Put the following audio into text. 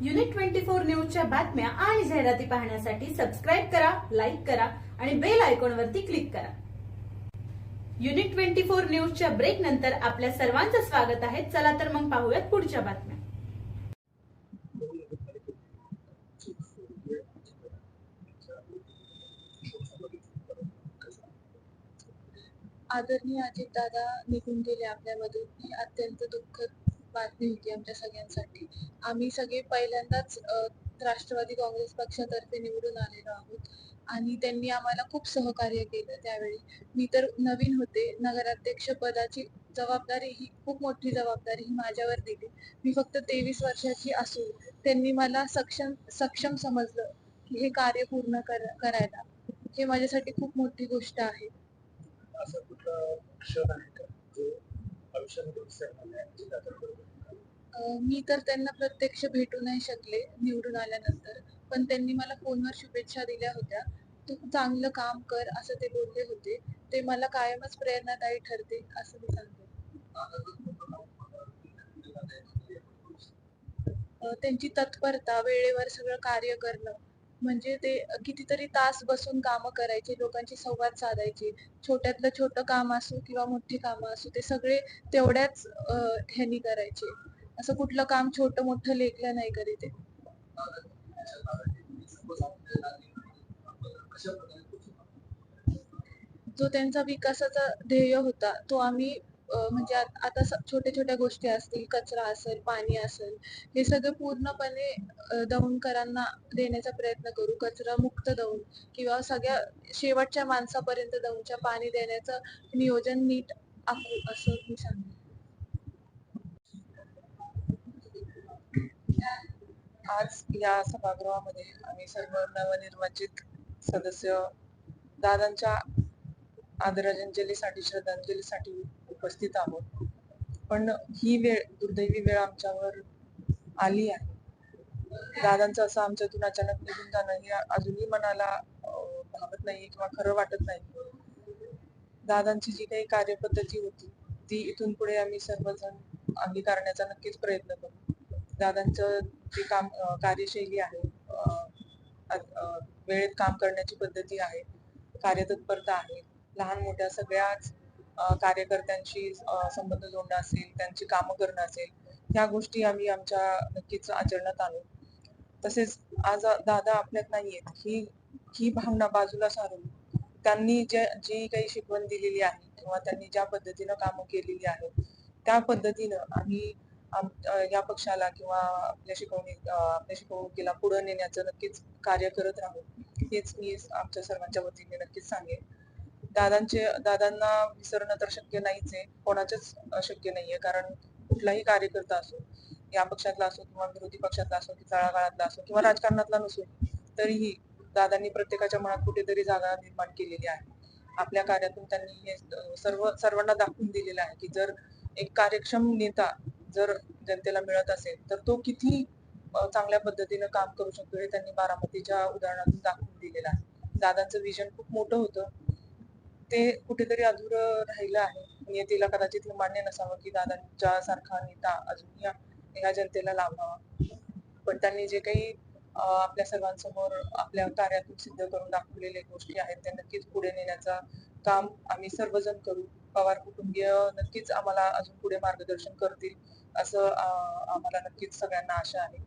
Unit twenty four न्यूजच्या बातम्या आणि जाहिराती पाहण्यासाठी सबस्क्राईब करा लाईक करा आणि बेल आयकॉन वरती क्लिक करा. युनिट ट्वेंटी फोर न्यूजच्या ब्रेक नंतर आपल्या सर्वांचं स्वागत आहे. चला तर मग पाहूयात पुढच्या बातम्या. आदरणीय अजितदादा निघून गेले आपल्यामधून. अत्यंत दुःखद बातमी होती आमच्या सगळ्यांसाठी. आम्ही सगळे पहिल्यांदाच राष्ट्रवादी काँग्रेस पक्षातर्फे निवडून आलेलो आहोत. आणि त्यांनी आम्हाला खूप सहकार्य केलं त्यावेळी. मी तर नवीन होते. नगराध्यक्ष पदाची जबाबदारी ही खूप मोठी जबाबदारी ही माझ्यावर दिली. मी फक्त तेवीस वर्षाची असून त्यांनी मला सक्षम सक्षम समजलं की हे कार्य पूर्ण कर करायला. हे माझ्यासाठी खूप मोठी गोष्ट आहे. असं कुठलं क्षण आहे? विसरणार मी तर त्यांना प्रत्यक्ष भेटू नाही शकले निवडून आल्यानंतर. पण त्यांनी मला फोनवर शुभेच्छा दिल्या होत्या. तू चांगलं काम कर असं ते बोलले होते. ते मला कायमच प्रेरणादायी ठरते असं मी सांगते. त्यांची तत्परता वेळेवर सगळं कार्य करणं म्हणजे ते कितीतरी तास बसून कामं करायचे लोकांशी संवाद साधायचे. छोट्यातलं छोटं काम असो किंवा मोठी कामं असो ते सगळे तेवढ्याच ह्यानी करायचे. असं कुठलं काम छोटं मोठं लेखलं नाही करी ते. जो त्यांचा विकासाचा ध्येय होता तो आम्ही म्हणजे आता छोट्या छोट्या गोष्टी असतील कचरा असेल पाणी असेल हे सगळं पूर्णपणे दौनकरांना दौंडकरांना देण्याचा प्रयत्न करू. कचरा मुक्त दौंड किंवा सगळ्या शेवटच्या माणसापर्यंत दौंडच्या पाणी देण्याचं नियोजन नीट आखू असं मी सांगते आज या सभागृहामध्ये आम्ही सर्व नवनिर्वाचित सदस्य दादांच्या आदरांजलीसाठी श्रद्धांजलीसाठी उपस्थित आहोत. पण ही वेळ दुर्दैवी वेळ आमच्यावर आली आहे. दादांचं असं आमच्यातून अचानक निघून जाणं हे अजूनही मनाला भावत नाही किंवा खरं वाटत नाही. दादांची जी काही कार्यपद्धती होती ती इथून पुढे आम्ही सर्वजण अंगीकारण्याचा नक्कीच प्रयत्न करू. दादांचं जे काम कार्यशैली आहे वेळेत काम करण्याची पद्धती आहे कार्यतत्परता आहे लहान मोठ्या सगळ्याच कार्यकर्त्यांशी संबंध जोडणं असेल त्यांची कामं करणं असेल ह्या गोष्टी आम्ही आमच्या नक्कीच आचरणात आणू. तसेच आज दादा आपल्यात नाहीयेत ही ही भावना बाजूला सारून त्यांनी जे जी काही शिकवण दिलेली आहे किंवा त्यांनी ज्या पद्धतीनं कामं केलेली आहेत त्या पद्धतीनं आम्ही आम- या पक्षाला किंवा आपल्या शिकवणी आपल्या शिकवणुकीला पुढे नेण्याचं नक्कीच कार्य करत राहू हेच मी आमच्या सर्वांच्या वतीने नक्कीच सांगेन. दादांचे दादांना विसरणं तर शक्य नाहीच आहे. कोणाचेच शक्य नाहीये. कारण कुठलाही कार्यकर्ता असो या पक्षातला असो किंवा विरोधी पक्षातला असो की तळागाळातला असो किंवा राजकारणातला नसो तरीही दादांनी प्रत्येकाच्या मनात कुठेतरी जागा निर्माण केलेली आहे. आपल्या कार्यातून त्यांनी हे सर्व सर्वांना दाखवून दिलेलं आहे की जर एक कार्यक्षम नेता जर जनतेला मिळत असेल तर तो किती चांगल्या पद्धतीनं काम करू शकतो हे त्यांनी बारामतीच्या उदाहरणातून दाखवून दिलेलं आहे. दादांचं विजन खूप मोठं होतं. ते कुठेतरी अधुरं राहिलं आहे. म्हणजे नियतीला कदाचित हे मान्य नसावं की दादांच्या सारखा नेता अजून या ह्या जनतेला लाभावा पण त्यांनी जे काही आपल्या सर्वांसमोर आपल्या कार्यातून सिद्ध करून दाखवलेले गोष्टी आहेत त्या नक्कीच पुढे नेण्याचा काम आम्ही सर्वजण करू. पवार कुटुंबीय नक्कीच आम्हाला अजून पुढे मार्गदर्शन करतील असं आम्हाला नक्कीच सगळ्यांना आशा आहे.